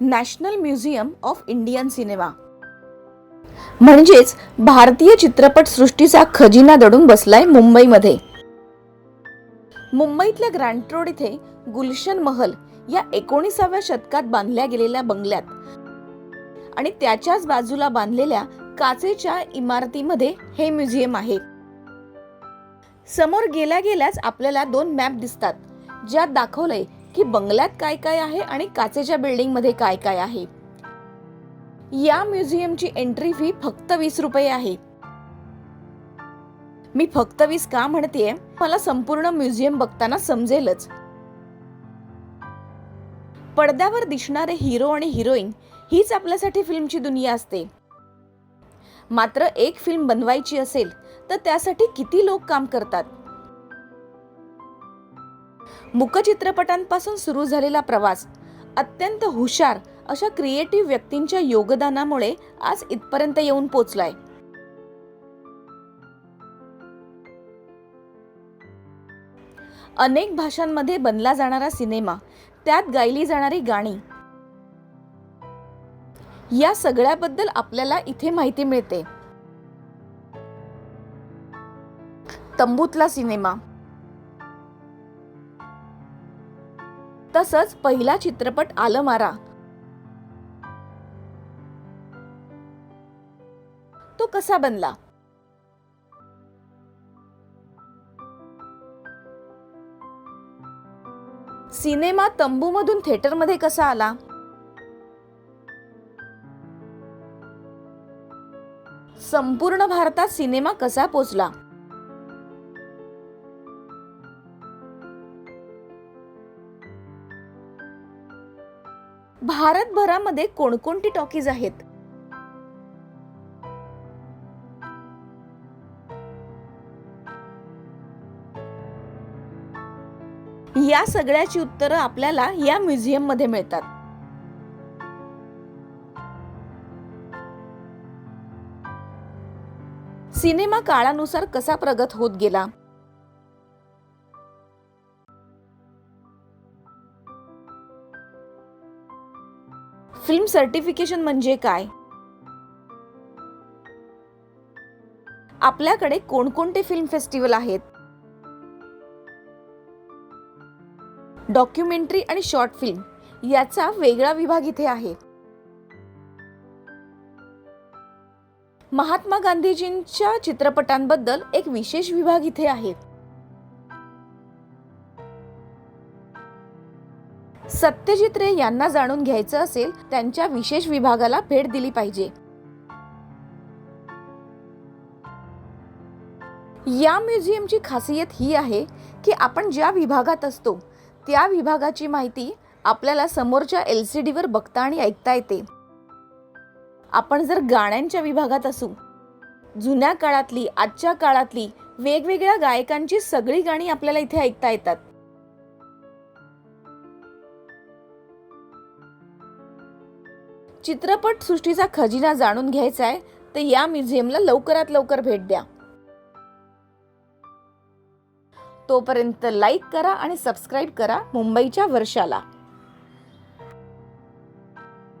National museum of Indian cinema. म्हणजेच भारतीय चित्रपट सृष्टीचा खजिना दडून बसलाय मुंबईमध्ये. मुंबईतल्या ग्रँट रोड इथे गुलशन महल या एकोणीसाव्या शतकात बांधल्या गेलेल्या बंगल्यात आणि त्याच्याच बाजूला बांधलेल्या काचेच्या इमारतीमध्ये हे म्युझियम आहे. समोर गेल्या गेल्याच आपल्याला दोन मॅप दिसतात ज्यात दाखवलंय की बंगल्यात काय काय आहे आणि काचेच्या बिल्डिंगमध्ये काय काय आहे. या म्युझियमची एंट्री फी फक्त वीस रुपये आहे. मी फक्त वीस का म्हणतेय? मला संपूर्ण म्युझियम बघताना समजेलच. पडद्यावर दिसणारे हिरो आणि हिरोईन हीच आपल्यासाठी फिल्मची दुनिया असते. मात्र एक फिल्म बनवायची असेल तर त्यासाठी किती लोक काम करतात? मुकचित्रपटांपासून सुरू झालेला प्रवास अत्यंत हुशार अशा क्रिएटिव्ह व्यक्तींच्या योगदानामुळे आज इथपर्यंत येऊन पोचलाय. अनेक भाषांमध्ये बनला जाणारा सिनेमा त्यात गायली जाणारी गाणी या सगळ्याबद्दल आपल्याला इथे माहिती मिळते. तंबूतला सिनेमा तसंच पहिला चित्रपट आलं मारा. तो कसा बनला? सिनेमा तंबूमधून थिएटरमध्ये कसा आला? संपूर्ण भारतात सिनेमा कसा पोचला? भारतभरामध्ये कोणकोणती टॉकीज आहेत? या सगळ्याची उत्तरं आपल्याला या म्युझियममध्ये मिळतात. सिनेमा काळानुसार कसा प्रगत होत गेला? फिल्म सर्टिफिकेशन म्हणजे काय? आपल्याकडे कोणकोणते फिल्म फेस्टिवल आहेत? डॉक्युमेंटरी आणि शॉर्ट फिल्म याचा वेगळा विभाग इथे आहे. महात्मा गांधीजींच्या चित्रपटांबद्दल एक विशेष विभाग इथे आहे. सत्यजित रे यांना जाणून घ्यायचं असेल त्यांच्या विशेष विभागाला भेट दिली पाहिजे. या म्युझियमची खासियत ही आहे की आपण ज्या विभागात असतो त्या विभागाची माहिती आपल्याला समोरच्या एल सी डीवर बघता आणि ऐकता येते. आपण जर गाण्यांच्या विभागात असू जुन्या काळातली आजच्या काळातली वेगवेगळ्या गायकांची सगळी गाणी आपल्याला इथे ऐकता येतात. चित्रपट सृष्टीचा खजिना जाणून घ्यायचा आहे तर या म्युझियमला लवकरात लवकर भेट द्या. तोपर्यंत लाईक करा आणि सबस्क्राईब करा मुंबईच्या वर्षाला.